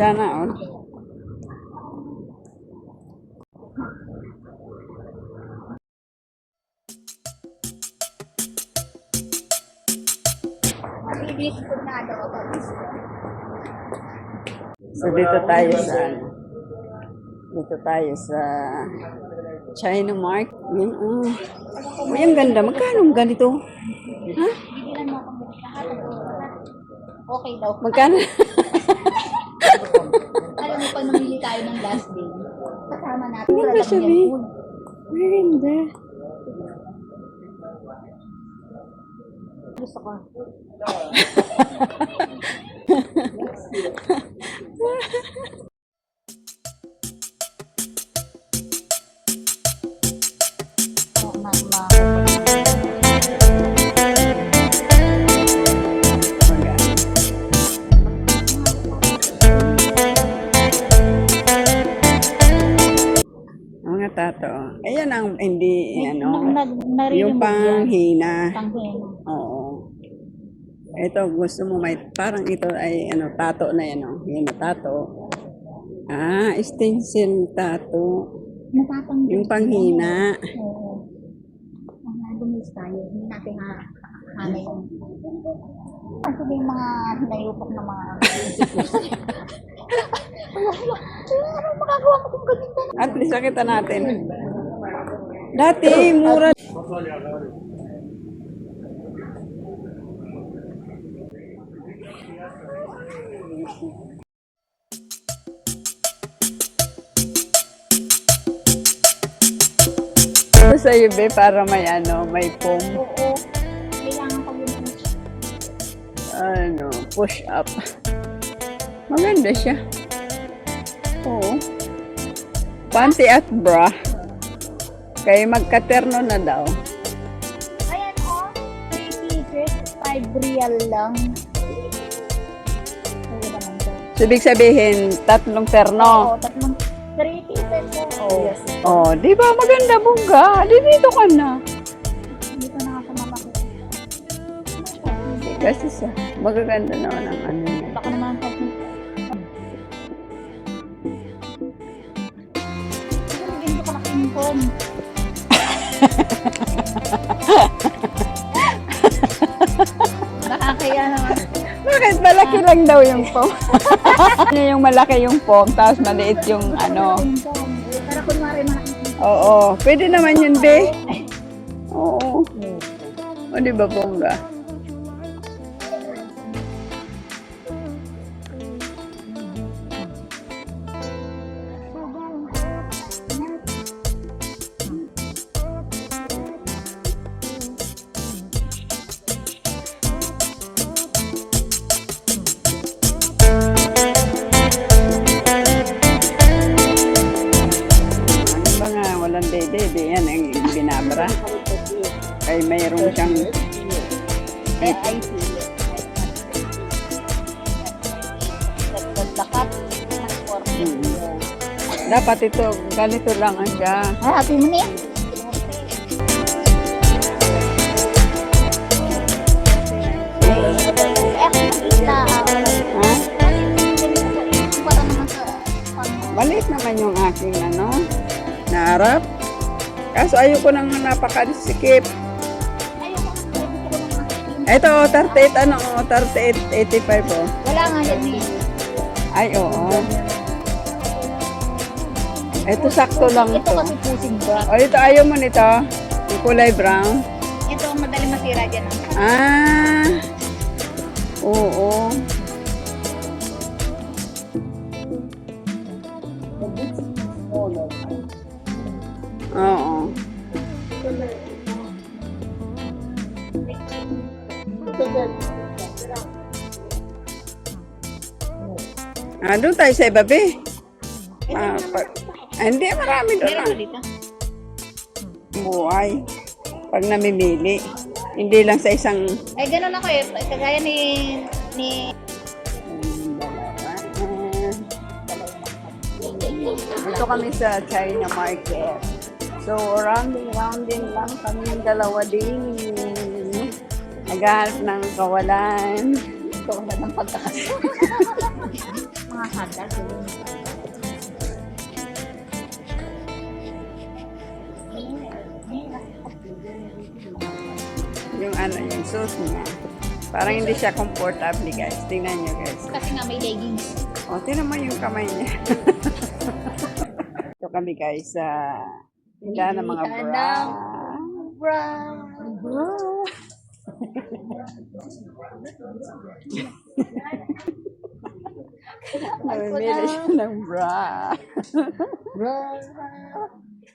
Sana all. So dito tayo sa dito tayo sa China Mark. Yan, oh. Uy, ang ganda. Magkano ganito? Ha? Mo ako lahat. Okay daw. Magkano? Alam mo pa namili tayo ng last day. Kasama natin. Ano ba yan full. Maganda. Gusto ko. Ang Mga tato. Ayan ang hindi, ano, nag narinig yung mo yan. panghina. Panghina. Oo. Ito, gusto mo may, parang ito ay, ano, tato na yan, oh. Yan, tato. Ah, stencil tato. Natatang Yung panghina. Oo. Ang nadumis tayo. Hindi natin ha hanay yung kasi yung mga hinayupok na mga wala. Ano magagawa ko kung ganyan ka? At least nakita natin. Dati, mura. Ito sa be para may ano, may foam. Oo. Kailangan pag Ano, push up. Maganda siya. Oo. Panty at bra. Kaya magkaterno na daw. Ayan o. 3 pieces. 5 real lang. To. So, ibig sabihin, tatlong terno. Oo, tatlong 3 pieces po. Oo. Yes. Oh, di ba maganda bungga? Di dito ka na. Dito na nga sa mama ko. Kasi sa magaganda naman ang ano niya. Baka naman pag nakingkong. Nakakaya naman. Bakit malaki lang daw yung foam? ano yung malaki yung foam, tapos maliit yung ano. Para kunwari malaki. Oo, pwede naman yun, be. Oo. O, di ba bongga? Eh, I see. Naglakat. Mm. Dapat ito, ganito lang ang siya. Ay, happy mo niya. Eh, Maliit naman yung aking ano, naharap. Kaso ayoko nang napakasikip. Ito, oh, 38, ano, oh, 38, 85, oh. Wala nga yan eh. Ay, oo. Ito, sakto lang Ito to. kasi pusing ba? O, ito, ayaw mo nito. Yung kulay brown. Ito madali masira dyan. Ah. Oo. Oo. Ah, doon tayo sa iba, be. Ah, pag, ah, hindi, marami doon. Meron Ah. dito? Buhay. Pag namimili. Hindi lang sa isang... Ay, ganun ako eh. Kagaya ni... ni Ito kami sa China Market. So, rounding-rounding lang kami ng dalawa din. Naghahanap ng kawalan. Ito na ng pagkakas. Mga yun. Yung ano, yung suit niya. Parang hindi siya comfortable, guys. Tingnan nyo, guys. Kasi nga may leggings. O, tingnan mo yung kamay niya. Ito kami, guys, sa tindahan ng mga bra. Bra. Bra. Namimili siya ng bra. Bra.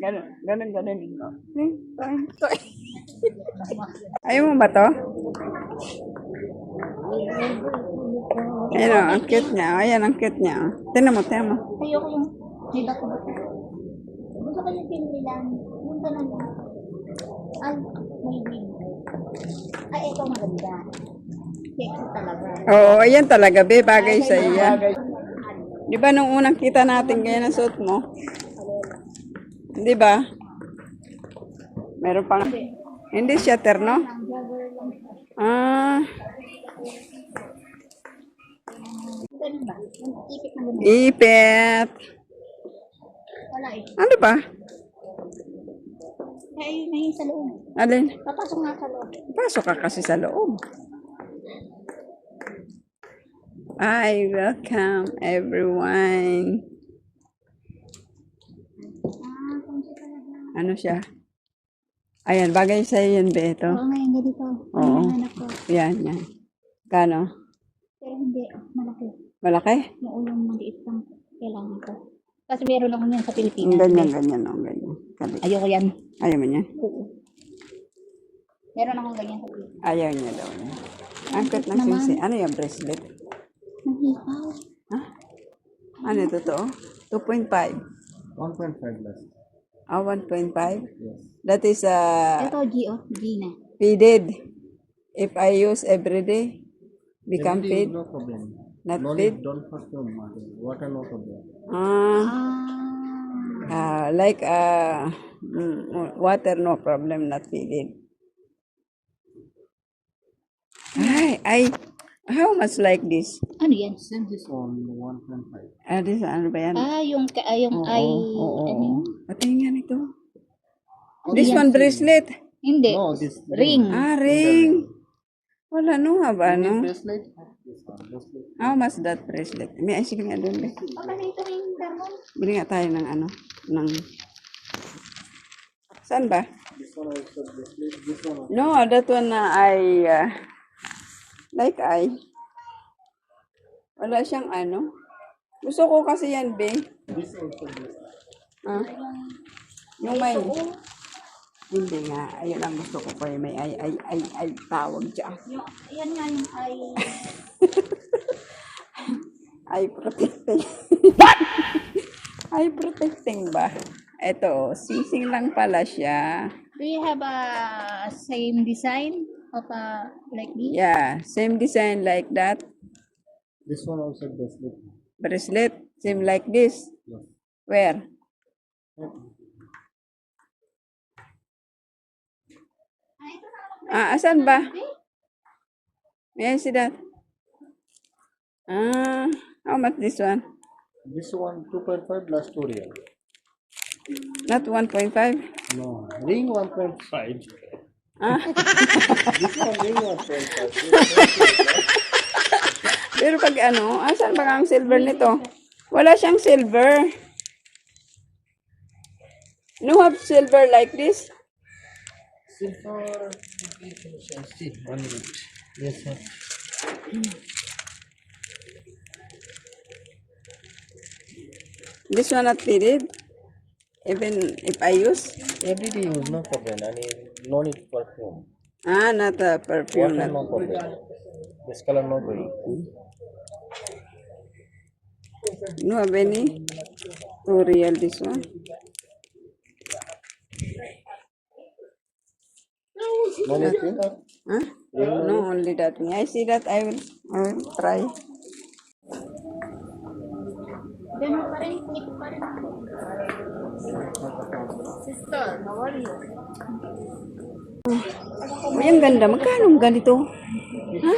Ganun, ganun, ganun. No? Ayaw mo ba to? Ayun, oh, ang cute niya. Ayan, ang cute niya. Tingnan mo, tingnan mo. Ayoko yung may bato-bato. Gusto ko yung pinili lang. Yung lang. Ay, may wig. Ay, ito maganda. Sexy talaga. Oo, ayan talaga, be. Bagay sa iya. Di ba nung unang kita natin ganyan ang suot mo? Di ba? Meron pang... Hindi lang siya. Ah, ipit eh. Ano ba? Kaya yun na yun sa loob. Alin? Papasok nga sa loob. Pasok ka kasi sa loob. Hi, welcome everyone. Ano siya? Ayan, bagay sa yan, be, ito. Oo nga, yung ganito. Oo. Anak ko. Yan, yan. Kano? Pero hindi, malaki. Malaki? Yung ulang maliit lang kailangan ko. Kasi meron ako niyan sa Pilipinas. ganyan, ganyan, oh, ganyan. Kali. Ayoko yan. Ayaw mo niya? Oo. Meron akong ganyan sa Pilipinas. Ayaw niya daw niya. Ang cute ng sisi. Ano yung bracelet? Ha? Ano ito to? 2.5. 1.5 less. Ah, 1.5? Yes. That is uh, Ito, G, oh. G na. faded. If I use every day, become Everything, fade. No problem. Not no fade? need, don't perfume. mother. Water no problem. Ah, Ah. like uh, mm, water, no problem, not faded. Ay, ay, how much like this? Ano yan? Same this one, 1.5. Ah, this, ano ba yan? Ah, yung, ka, ah, yung ay, oo, ano yun? Pati nga nito. Ano This yan? one bracelet. Hindi. No, this Ring. Ah, ring. Wala no nga ba, no? bracelet. This one, bracelet. How much that bracelet? May ay, sige nga doon, be. Oh. Bili nga tayo ng ano, ng... Saan ba? This one also bracelet. This one. No, that one na ay... ah, like ay... Wala siyang ano. Gusto ko kasi yan, be. This also bracelet. Ah, yung may... Hindi nga. Ayun ang gusto ko pa. May ay, ay, ay, ay, tawag. Yung, yan nga yung ay, Ay, protecting. What? ay, protecting ba? Ito, oh, sising lang pala siya. do you have a same design of a, like this? Yeah, same design like that. This one also bracelet. Bracelet, same like this. Yes. Where? Ah, asan ba? May I see that? Ah, how much this one? This one 2.5 plus 2 real. Not 1.5? No, ring 1.5. pero pag ano, asan ba ang silver nito? Wala siyang silver. No have silver like this? Silver. One minute. Yes, sir. This one not fitted? Even if I use? Every day use no problem. I mean, no need perfume. Ah, not a perfume. Water no problem. This color no going. no have any? Too real this one. No need to. Huh? No, only that. I see that? I will, I will try. Ganun Sister, how are you? Ang ganda. Magkano ang ganito? Ha?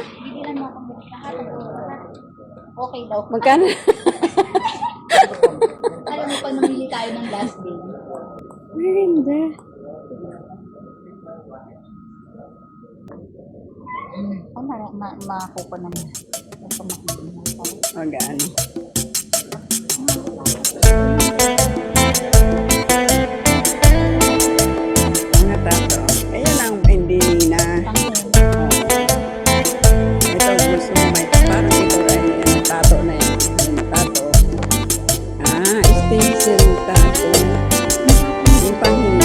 Okay daw. Magkano? Alam mo, pag mamili tayo ng last day. Maganda. Oh, ma ma makuko na niya. Magano. Magano tato. Ayan ang hindi na. Ito gusto mo may parang ito ay ano, tato na yan. Yung tato. Ah, stencil tato. Yung panghina.